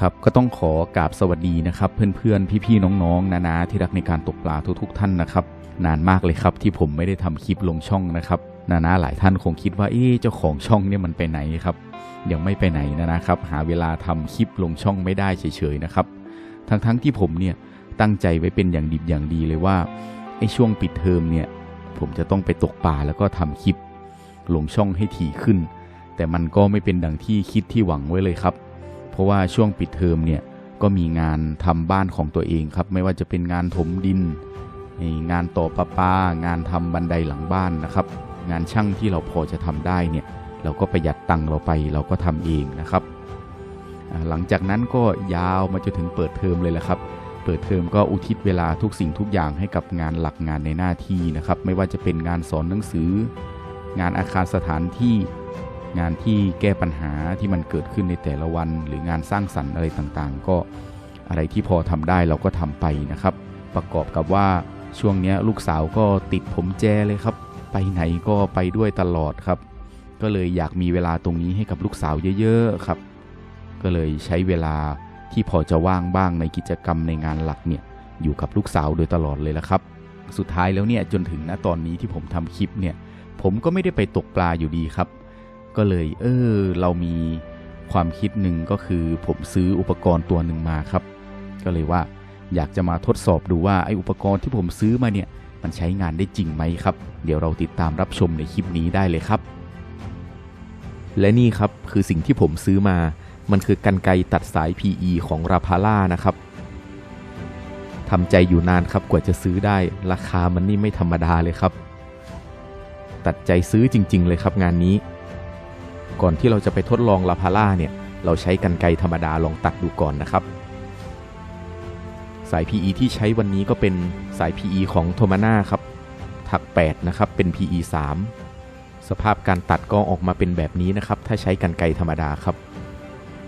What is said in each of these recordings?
ครับก็ต้องขอกราบสวัสดีนะครับเพื่อนๆ พี่ๆ น้องๆ นานาที่รักในการตกปลาทุกๆ ท่านนะครับ นานมากเลยครับที่ผมไม่ได้ทำคลิปลงช่องนะครับนานาหลายท่านคงคิดว่าเอ๊เจ้าของช่องเนี่ยมันไปไหนครับยังไม่ไปไหนนะนะครับ หาเวลาทำคลิปลงช่องไม่ได้เฉยๆนะครับ ทั้งๆที่ผมเนี่ยตั้งใจไว้เป็นอย่างดีอย่างดีเลยว่าไอ้ช่วงปิดเทอมเนี่ยผมจะต้องไปตกปลาแล้วก็ทำคลิปลงช่องให้ถี่ขึ้น แต่มันก็ไม่เป็นดังที่คิดที่หวังไว้เลยครับ ราะว่าช่วงปิดเทอมเนี่ยก็มีงานทำบ้านของตัวเองครับ ไม่ว่าจะเป็นงานถมดิน งานต่อประปางานทำบันไดหลังบ้านนะครับ งานช่างที่เราพอจะทำได้เนี่ยเราก็ประหยัดตังค์เราไปเราก็ทำเองนะครับ หลังจากนั้นก็ยาวมาจนถึงเปิดเทอมเลยแหละครับ เปิดเทอมก็อุทิศเวลาทุกสิ่งทุกอย่างให้กับงานหลักงานในหน้าที่นะครับ ไม่ว่าจะเป็นงานสอนหนังสือ งานอาคารสถานที่ งานที่แก้ปัญหาที่มันเกิดขึ้นในแต่ละวัน หรืองานสร้างสรรค์อะไรต่างๆ ก็อะไรที่พอทำได้เราก็ทำไปนะครับ ประกอบกับว่าช่วงนี้ลูกสาวก็ติดผมแจเลยครับ ไปไหนก็ไปด้วยตลอดครับ ก็เลยอยากมีเวลาตรงนี้ให้กับลูกสาวเยอะๆครับ ก็เลยใช้เวลาที่พอจะว่างบ้างในกิจกรรมในงานหลักเนี่ยอยู่กับลูกสาวโดยตลอดเลยละครับ สุดท้ายแล้วเนี่ยจนถึงณตอนนี้ที่ผมทำคลิปเนี่ยผมก็ไม่ได้ไปตกปลาอยู่ดีครับ ก็เลยเออเรามีความคิดหนึ่งก็คือผมซื้ออุปกรณ์ตัวหนึ่งมาครับ ก็เลยว่าอยากจะมาทดสอบดูว่าไอ้อุปกรณ์ที่ผมซื้อมาเนี่ยมันใช้งานได้จริงไหมครับ เดี๋ยวเราติดตามรับชมในคลิปนี้ได้เลยครับ และนี่ครับคือสิ่งที่ผมซื้อมา มันคือกันไกตัดสาย PE ของราพาร่านะครับทำใจอยู่นานครับกว่าจะซื้อได้ ราคามันนี่ไม่ธรรมดาเลยครับ ตัดใจซื้อจริง ๆ เลยครับงานนี้ ก่อนที่เราจะไปทดลองลาพาร่าเนี่ยเราใช้กันไกธรรมดาลองตัดดูก่อนนะครับ สาย PE ที่ใช้วันนี้ก็เป็นสาย PE ของโทมาน่าครับ ถัก 8 นะครับ เป็น PE 3 สภาพการตัดก็ออกมาเป็นแบบนี้นะครับ ถ้าใช้กันไกธรรมดาครับ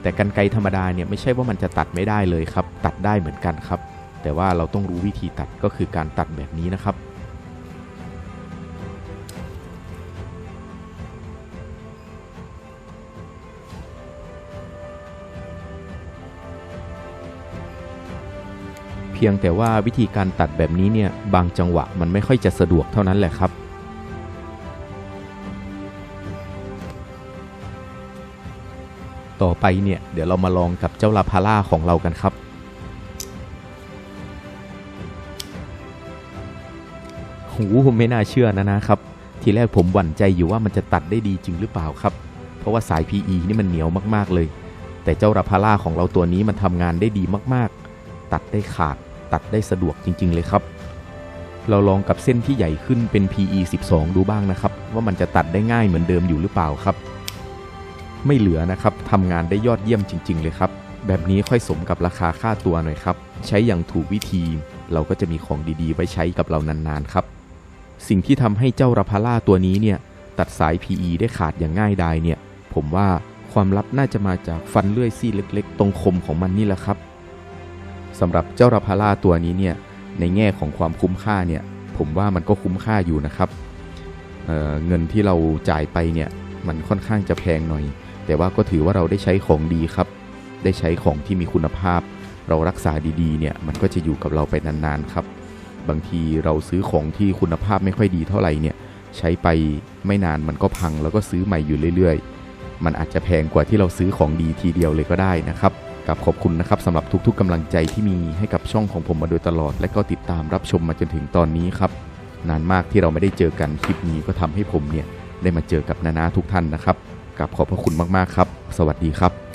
แต่กันไกธรรมดาเนี่ยไม่ใช่ว่ามันจะตัดไม่ได้เลยครับ ตัดได้เหมือนกันครับ แต่ว่าเราต้องรู้วิธีตัดก็คือการตัดแบบนี้นะครับ พียงแต่ว่าวิธีการตัดแบบนี้เนี่ยบางจังหวะมันไม่ค่อยจะสะดวกเท่านั้นแหละครับ ต่อไปเนี่ยเดี๋ยวเรามาลองกับเจ้าลาพาร่าของเรากันครับ หูไม่น่าเชื่อนะนะครับ ทีแรกผมหวั่นใจอยู่ว่ามันจะตัดได้ดีจริงหรือเปล่าครับ เพราะว่าสาย PE นี่มันเหนียวมากๆเลย แต่เจ้าราพาร่าของเราตัวนี้มันทำงานได้ดีมากๆตัดได้ขาด ตัดได้สะดวกจริง ๆ เลยครับ เราลองกับเส้นที่ใหญ่ขึ้นเป็น PE 12 ดูบ้างนะครับ ว่ามันจะตัดได้ง่ายเหมือนเดิมอยู่หรือเปล่าครับ ไม่เหลือนะครับทำงานได้ยอดเยี่ยมจริง ๆ เลยครับ แบบนี้ค่อยสมกับราคาค่าตัวหน่อยครับ ใช้อย่างถูกวิธี เราก็จะมีของดีๆ ไว้ใช้กับเรานานๆครับ สิ่งที่ทำให้เจ้าราพาร่าตัวนี้เนี่ยตัดสาย PE ได้ขาดอย่างง่ายดายเนี่ย ผมว่าความลับน่าจะมาจากฟันเลื่อยซี่เล็ก ๆ ตรงคมของมันนี่แหละครับ สำหรับเจ้าราพาร่าตัวนี้เนี่ยในแง่ของความคุ้มค่าเนี่ยผมว่ามันก็คุ้มค่าอยู่นะครับเเงินที่เราจ่ายไปเนี่ยมันค่อนข้างจะแพงหน่อย แต่ว่าก็ถือว่าเราได้ใช้ของดีครับ ได้ใช้ของที่มีคุณภาพ เรารักษาดีๆเนี่ยมันก็จะอยู่กับเราไปนานๆครับ บางทีเราซื้อของที่คุณภาพไม่ค่อยดีเท่าไหร่เนี่ยใช้ไปไม่นานมันก็พังแล้วก็ซื้อใหม่อยู่เรื่อยๆ มันอาจจะแพงกว่าที่เราซื้อของดีทีเดียวเลยก็ได้นะครับ กับขอบคุณนะครับสำหรับทุกๆกำลังใจที่มีให้กับช่องของผมมาโดยตลอด และก็ติดตามรับชมมาจนถึงตอนนี้ครับนานมากที่เราไม่ได้เจอกันคลิปนี้ก็ทำให้ผมเนี่ยได้มาเจอกับนานาทุกท่านนะครับกับขอบพระคุณมากๆครับ สวัสดีครับ